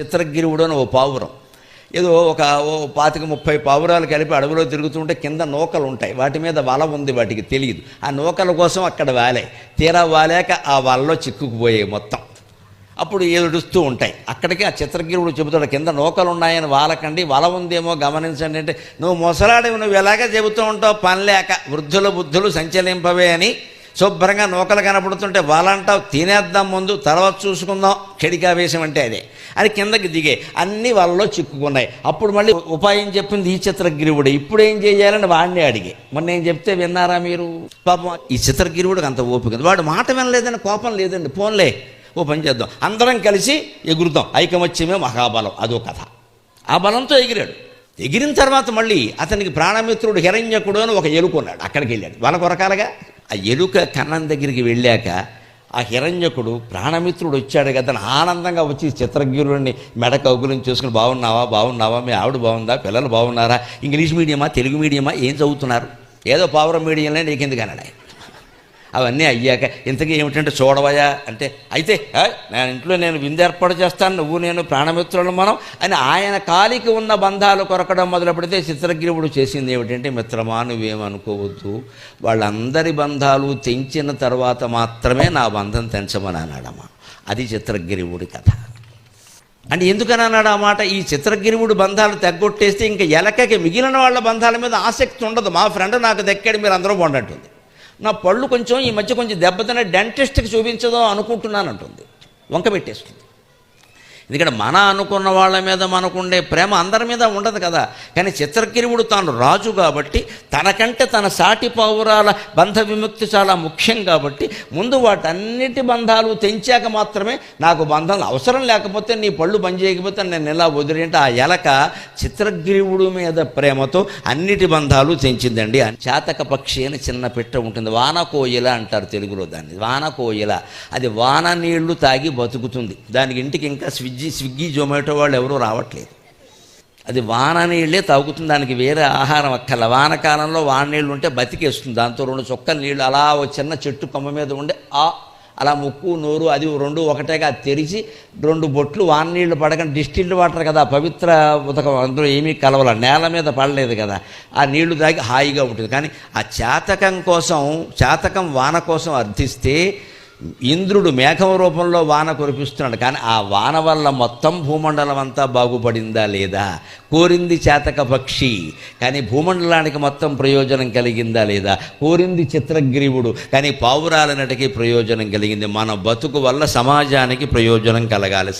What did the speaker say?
చిత్రగిరివుడు అని ఓ పావురం. ఏదో ఒక ఓ పాతిక ముప్పై పావురాలు కలిపి అడవిలో తిరుగుతుంటే కింద నూకలు ఉంటాయి. వాటి మీద వల ఉంది వాటికి తెలియదు. ఆ నూకల కోసం అక్కడ వాలే. తీరా వాలాక ఆ వలలో చిక్కుకుపోయాయి మొత్తం. అప్పుడు ఏడుస్తూ ఉంటాయి. అక్కడికి ఆ చిత్రగిరుడు చెబుతాడు కింద నూకలు ఉన్నాయని వాలకండి. వల ఉందేమో గమనించండి అంటే నువ్వు ముసలాడివి నువ్వు ఎలాగ చెబుతూ ఉంటావు? పని లేక వృద్ధుల బుద్ధులు సంచలింపవే అని శుభ్రంగా నూకలు కనపడుతుంటే వాళ్ళంటావు తినేద్దాం ముందు తర్వాత చూసుకుందాం. కెడికావేశం అంటే అదే. అని కిందకి దిగే అన్నీ వాళ్ళలో చిక్కుకున్నాయి. అప్పుడు మళ్ళీ ఉపాయం చెప్పింది ఈ చిత్రగిరివుడు. ఇప్పుడు ఏం చేయాలని వాడిని అడిగి. మొన్న నేను చెప్తే విన్నారా మీరు? పాపం ఈ చిత్రగిరివుడికి అంత ఓపిక ఉంది. వాడు మాట వినలేదని కోపం లేదండి. పోన్లే ఓ పని చేద్దాం. అందరం కలిసి ఎగురుతాం. ఐకమత్యమే మహాబలం. అదో కథ. ఆ బలంతో ఎగిరాడు. ఎగిరిన తర్వాత మళ్ళీ అతనికి ప్రాణమిత్రుడు హిరణ్యకుడు అని ఒక ఎలుకున్నాడు అక్కడికి వెళ్ళాడు. వాళ్ళ కొరకాలగా? ఆ ఎలుక కన్నం దగ్గరికి వెళ్ళాక ఆ హిరణ్యకుడు ప్రాణమిత్రుడు వచ్చాడు కదా ఆనందంగా వచ్చి చిత్రజ్ఞుడిని మెడ కౌగులిని చూసుకుని బాగున్నావా? బాగున్నావా? మీ ఆవిడ బాగుందా? పిల్లలు బాగున్నారా? ఇంగ్లీష్ మీడియమా? తెలుగు మీడియమా? ఏం చదువుతున్నారు? ఏదో పావురం మీడియంలో నీకెందుకు? అన్నాడు ఆయన. అవన్నీ అయ్యాక ఇంతకీ ఏమిటంటే చూడవయా? అంటే అయితే నా ఇంట్లో నేను విందు ఏర్పాటు చేస్తాను నువ్వు నేను ప్రాణమిత్రులను మనం అని ఆయన కాలికి ఉన్న బంధాలు కొరకడం మొదలు పెడితే చిత్రగ్రీవుడు చేసింది ఏమిటంటే మిత్రమా నువ్వేమనుకోవద్దు వాళ్ళందరి బంధాలు తెంచిన తర్వాత మాత్రమే నా బంధం తెంచమని అన్నాడమ్మా. అది చిత్రగిరివుడి కథ. అంటే ఎందుకని అన్నాడు ఆ మాట? ఈ చిత్రగిరివుడు బంధాలు తగ్గొట్టేస్తే ఇంకా ఎలకకి మిగిలిన వాళ్ళ బంధాల మీద ఆసక్తి ఉండదు. మా ఫ్రెండ్ నాకు దక్కాడు మీరు అందరూ బాగుంటుంది నా పళ్ళు కొంచెం ఈ మధ్య కొంచెం దెబ్బతిన డెంటిస్ట్కి చూపించదో అనుకుంటున్నాను అంటుంది వంక పెట్టేస్తుంది. ఎందుకంటే మన అనుకున్న వాళ్ళ మీద మనకుండే ప్రేమ అందరి మీద ఉండదు కదా. కానీ చిత్రకిరువుడు తాను రాజు కాబట్టి తనకంటే తన సాటి పౌరాల బంధ విముక్తి చాలా ముఖ్యం కాబట్టి ముందు వాటన్నిటి బంధాలు తెంచాక మాత్రమే నాకు బంధాలు అవసరం లేకపోతే నీ పళ్ళు పని చేయకపోతే నేను ఎలా వదిలేంటే ఆ ఎలక చిత్రగ్రీవుడు మీద ప్రేమతో అన్నిటి బంధాలు తెంచిందండి. చాతక పక్షి అని చిన్న పిట్ట ఉంటుంది. వానకోయిల అంటారు తెలుగులో దాన్ని. వానకోయిల అది వాన నీళ్ళు తాగి బతుకుతుంది. దానికి ఇంటికి ఇంకా స్విగ్గీ స్విగ్గీ జొమాటో వాళ్ళు ఎవరూ రావట్లేదు. అది వాన నీళ్ళే తాగుతుంది దానికి వేరే ఆహారం అక్కర్ల. వానకాలంలో వాన నీళ్ళు ఉంటే బతికేస్తుంది దాంతో రెండు చొక్కల నీళ్ళు అలా ఒక చిన్న చెట్టు కొమ్మ మీద ఉండే ఆ అలా ముక్కు నోరు అది రెండు ఒకటేగా అది తెరిచి రెండు బొట్లు వాన నీళ్ళు పడకుండా డిస్టిల్డ్ వాటర్ కదా పవిత్ర ఉదకం అందులో ఏమీ కలవల నేల మీద పడలేదు కదా ఆ నీళ్ళు తాగి హాయిగా ఉంటుంది. కానీ ఆ చాతకం కోసం చాతకం వాన కోసం అర్థిస్తే ఇంద్రుడు మేఘం రూపంలో వాన కురిపిస్తున్నాడు. కానీ ఆ వాన వల్ల మొత్తం భూమండలం అంతా బాగుపడిందా లేదా? కోరింది చేతక పక్షి. కానీ భూమండలానికి మొత్తం ప్రయోజనం కలిగిందా లేదా? కోరింది చిత్రగ్రీవుడు. కానీ పావురాలనటికి ప్రయోజనం కలిగింది. మన బతుకు వల్ల సమాజానికి ప్రయోజనం కలగాలి.